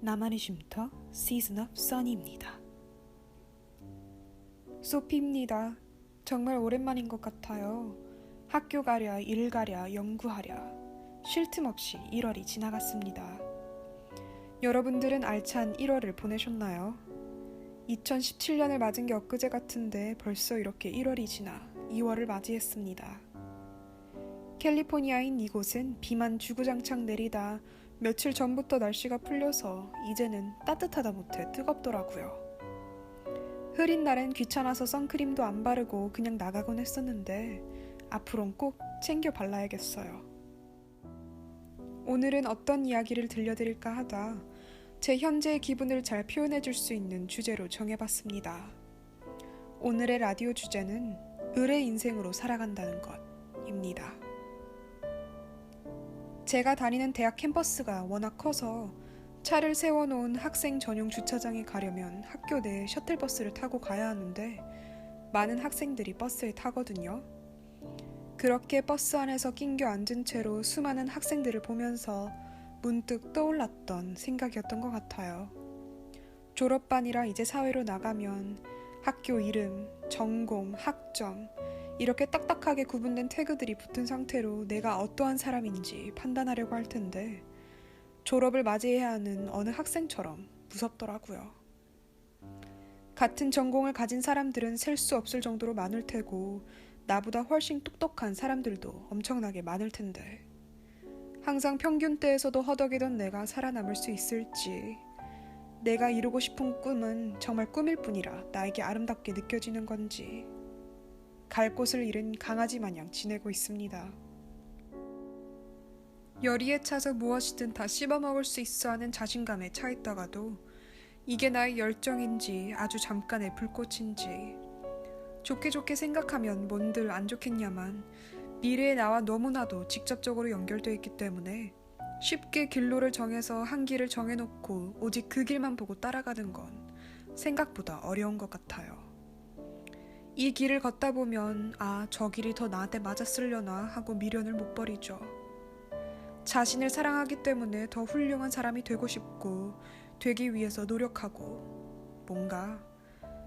나만의 쉼터 시즌 업 써니입니다. 소피입니다. 정말 오랜만인 것 같아요. 학교 가랴, 일 가랴, 연구하랴. 쉴 틈 없이 1월이 지나갔습니다. 여러분들은 알찬 1월을 보내셨나요? 2017년을 맞은 게 엊그제 같은데 벌써 이렇게 1월이 지나 2월을 맞이했습니다. 캘리포니아인 이곳은 비만 주구장창 내리다 며칠 전부터 날씨가 풀려서 이제는 따뜻하다 못해 뜨겁더라고요. 흐린 날엔 귀찮아서 선크림도 안 바르고 그냥 나가곤 했었는데 앞으론 꼭 챙겨 발라야겠어요. 오늘은 어떤 이야기를 들려드릴까 하다 제 현재의 기분을 잘 표현해 줄 수 있는 주제로 정해봤습니다. 오늘의 라디오 주제는 을의 인생으로 살아간다는 것입니다. 제가 다니는 대학 캠퍼스가 워낙 커서 차를 세워놓은 학생 전용 주차장에 가려면 학교 내 셔틀버스를 타고 가야 하는데 많은 학생들이 버스에 타거든요. 그렇게 버스 안에서 낑겨 앉은 채로 수많은 학생들을 보면서 문득 떠올랐던 생각이었던 것 같아요. 졸업반이라 이제 사회로 나가면 학교 이름, 전공, 학점, 이렇게 딱딱하게 구분된 태그들이 붙은 상태로 내가 어떠한 사람인지 판단하려고 할 텐데 졸업을 맞이해야 하는 어느 학생처럼 무섭더라고요. 같은 전공을 가진 사람들은 셀 수 없을 정도로 많을 테고 나보다 훨씬 똑똑한 사람들도 엄청나게 많을 텐데 항상 평균대에서도 허덕이던 내가 살아남을 수 있을지 내가 이루고 싶은 꿈은 정말 꿈일 뿐이라 나에게 아름답게 느껴지는 건지 갈 곳을 잃은 강아지 마냥 지내고 있습니다. 열의에 차서 무엇이든 다 씹어먹을 수 있어 하는 자신감에 차 있다가도 이게 나의 열정인지 아주 잠깐의 불꽃인지 좋게 좋게 생각하면 뭔들 안 좋겠냐만 미래의 나와 너무나도 직접적으로 연결되어 있기 때문에 쉽게 길로를 정해서 한 길을 정해놓고 오직 그 길만 보고 따라가는 건 생각보다 어려운 것 같아요. 이 길을 걷다 보면 아, 저 길이 더 나한테 맞았으려나 하고 미련을 못 버리죠. 자신을 사랑하기 때문에 더 훌륭한 사람이 되고 싶고 되기 위해서 노력하고 뭔가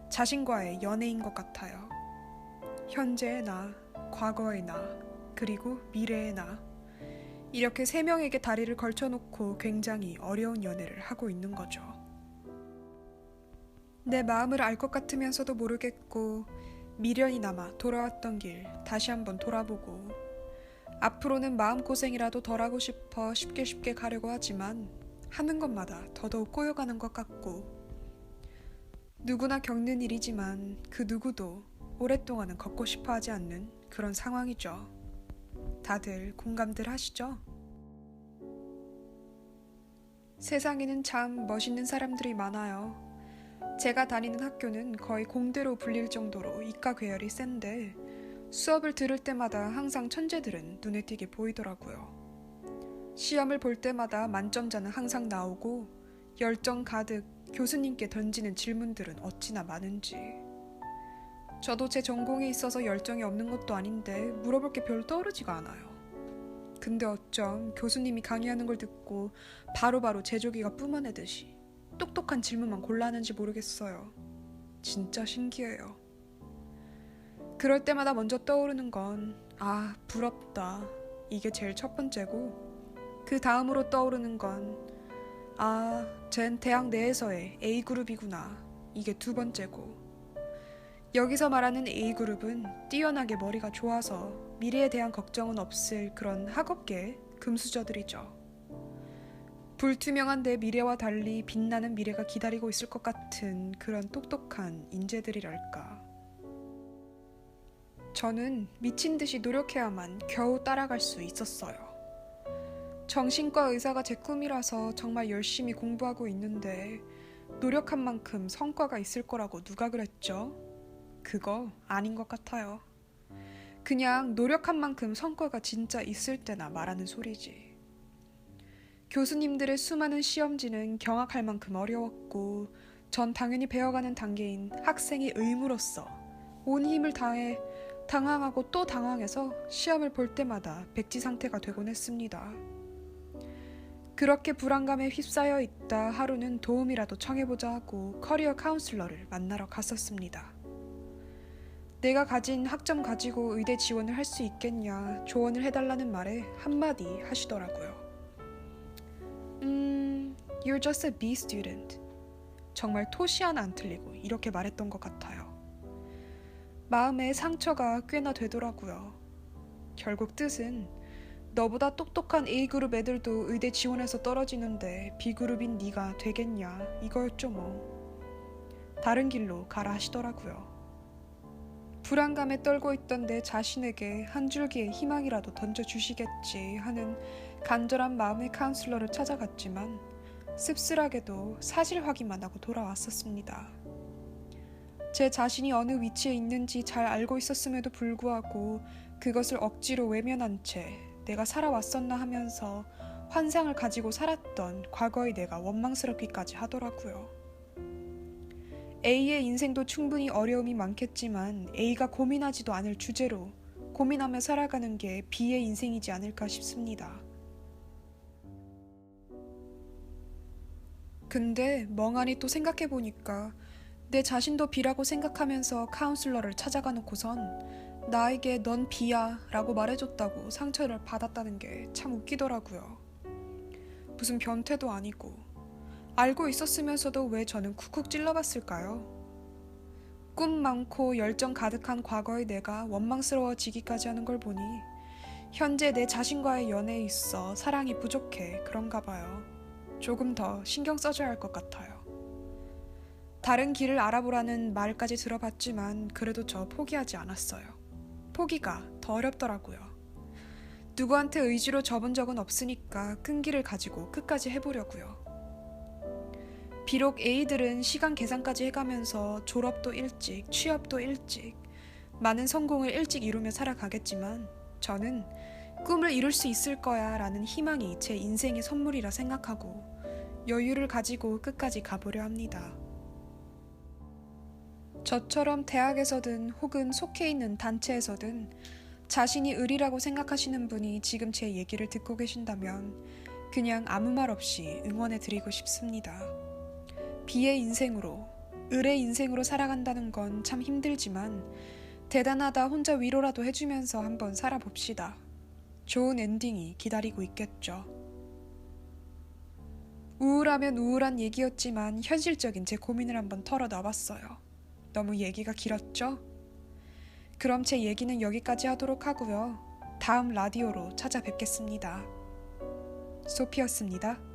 자신과의 연애인 것 같아요. 현재의 나, 과거의 나, 그리고 미래의 나. 이렇게 세 명에게 다리를 걸쳐놓고 굉장히 어려운 연애를 하고 있는 거죠. 내 마음을 알 것 같으면서도 모르겠고 미련이 남아 돌아왔던 길 다시 한번 돌아보고 앞으로는 마음고생이라도 덜 하고 싶어 쉽게 쉽게 가려고 하지만 하는 것마다 더더욱 꼬여가는 것 같고 누구나 겪는 일이지만 그 누구도 오랫동안은 걷고 싶어 하지 않는 그런 상황이죠. 다들 공감들 하시죠? 세상에는 참 멋있는 사람들이 많아요. 제가 다니는 학교는 거의 공대로 불릴 정도로 이과 계열이 센데 수업을 들을 때마다 항상 천재들은 눈에 띄게 보이더라고요. 시험을 볼 때마다 만점자는 항상 나오고 열정 가득 교수님께 던지는 질문들은 어찌나 많은지. 저도 제 전공에 있어서 열정이 없는 것도 아닌데 물어볼 게 별로 떠오르지가 않아요. 근데 어쩜 교수님이 강의하는 걸 듣고 바로바로 바로 제조기가 뿜어내듯이 똑똑한 질문만 골라하는지 모르겠어요. 진짜 신기해요. 그럴 때마다 먼저 떠오르는 건, 아, 부럽다. 이게 제일 첫 번째고, 그 다음으로 떠오르는 건, 아, 쟨 대학 내에서의 A그룹이구나. 이게 두 번째고, 여기서 말하는 A그룹은 뛰어나게 머리가 좋아서 미래에 대한 걱정은 없을 그런 학업계 금수저들이죠. 불투명한 내 미래와 달리 빛나는 미래가 기다리고 있을 것 같은 그런 똑똑한 인재들이랄까. 저는 미친 듯이 노력해야만 겨우 따라갈 수 있었어요. 정신과 의사가 제 꿈이라서 정말 열심히 공부하고 있는데 노력한 만큼 성과가 있을 거라고 누가 그랬죠? 그거 아닌 것 같아요. 그냥 노력한 만큼 성과가 진짜 있을 때나 말하는 소리지. 교수님들의 수많은 시험지는 경악할 만큼 어려웠고 전 당연히 배워가는 단계인 학생의 의무로서 온 힘을 다해 당황하고 또 당황해서 시험을 볼 때마다 백지 상태가 되곤 했습니다. 그렇게 불안감에 휩싸여 있다 하루는 도움이라도 청해보자 하고 커리어 카운슬러를 만나러 갔었습니다. 내가 가진 학점 가지고 의대 지원을 할 수 있겠냐 조언을 해달라는 말에 한마디 하시더라고요. 음, you're just a B student. 정말 토시 하나 안 틀리고 이렇게 말했던 것 같아요. 마음에 상처가 꽤나 되더라고요. 결국 뜻은 너보다 똑똑한 A그룹 애들도 의대 지원해서 떨어지는데 B그룹인 네가 되겠냐 이거였죠 뭐. 다른 길로 가라 하시더라고요. 불안감에 떨고 있던 내 자신에게 한 줄기의 희망이라도 던져주시겠지 하는 간절한 마음의 카운슬러를 찾아갔지만 씁쓸하게도 사실 확인만 하고 돌아왔었습니다. 제 자신이 어느 위치에 있는지 잘 알고 있었음에도 불구하고 그것을 억지로 외면한 채 내가 살아왔었나 하면서 환상을 가지고 살았던 과거의 내가 원망스럽기까지 하더라고요. A의 인생도 충분히 어려움이 많겠지만 A가 고민하지도 않을 주제로 고민하며 살아가는 게 B의 인생이지 않을까 싶습니다. 근데 멍하니 또 생각해보니까 내 자신도 B라고 생각하면서 카운슬러를 찾아가 놓고선 나에게 넌 B야 라고 말해줬다고 상처를 받았다는 게 참 웃기더라고요. 무슨 변태도 아니고 알고 있었으면서도 왜 저는 쿡쿡 찔러봤을까요? 꿈 많고 열정 가득한 과거의 내가 원망스러워지기까지 하는 걸 보니 현재 내 자신과의 연애에 있어 사랑이 부족해 그런가 봐요. 조금 더 신경 써줘야 할 것 같아요. 다른 길을 알아보라는 말까지 들어봤지만 그래도 저 포기하지 않았어요. 포기가 더 어렵더라고요. 누구한테 의지로 접은 적은 없으니까 끈기를 가지고 끝까지 해보려고요. 비록 A들은 시간 계산까지 해가면서 졸업도 일찍, 취업도 일찍, 많은 성공을 일찍 이루며 살아가겠지만 저는 꿈을 이룰 수 있을 거야 라는 희망이 제 인생의 선물이라 생각하고 여유를 가지고 끝까지 가보려 합니다. 저처럼 대학에서든 혹은 속해 있는 단체에서든 자신이 의리라고 생각하시는 분이 지금 제 얘기를 듣고 계신다면 그냥 아무 말 없이 응원해 드리고 싶습니다. 비의 인생으로, 을의 인생으로 살아간다는 건 참 힘들지만 대단하다 혼자 위로라도 해주면서 한번 살아봅시다. 좋은 엔딩이 기다리고 있겠죠. 우울하면 우울한 얘기였지만 현실적인 제 고민을 한번 털어놔봤어요. 너무 얘기가 길었죠? 그럼 제 얘기는 여기까지 하도록 하고요. 다음 라디오로 찾아뵙겠습니다. 소피였습니다.